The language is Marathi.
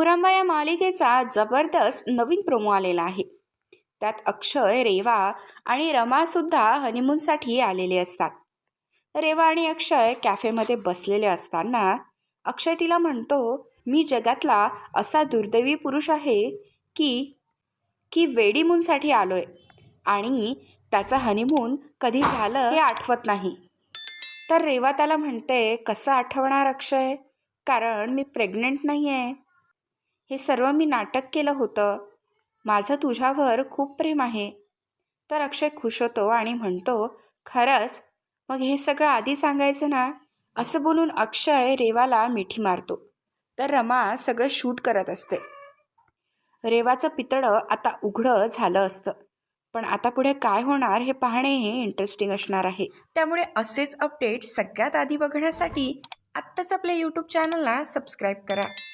मुरंबा या मालिकेचा जबरदस्त नवीन प्रोमो आलेला आहे. त्यात अक्षय रेवा आणि रमासुद्धा हनीमूनसाठी आलेले असतात. रेवा आणि अक्षय कॅफेमध्ये बसलेले असताना अक्षय तिला म्हणतो मी जगातला असा दुर्दैवी पुरुष आहे की की वेडीमूनसाठी आलो आहे आणि त्याचा हनीमून कधी झालं हे आठवत नाही. तर रेवा त्याला म्हणते कसं आठवणार अक्षय? कारण मी प्रेग्नंट नाही आहे हे सर्व मी नाटक केलं होतं. माझं तुझ्यावर खूप प्रेम आहे. तर अक्षय खुश होतो आणि म्हणतो खरंच? मग हे सगळं आधी सांगायचं ना? असं बोलून अक्षय रेवाला मिठी मारतो. तर रमा सगळं शूट करत असते. रेवाचं पितळं आता उघडं झालं असतं. पण आता पुढे काय होणार हे पाहणे हे इंटरेस्टिंग असणार आहे. त्यामुळे असेच अपडेट सगळ्यात आधी बघण्यासाठी आत्ताच आपल्या यूट्यूब चॅनलला सबस्क्राईब करा.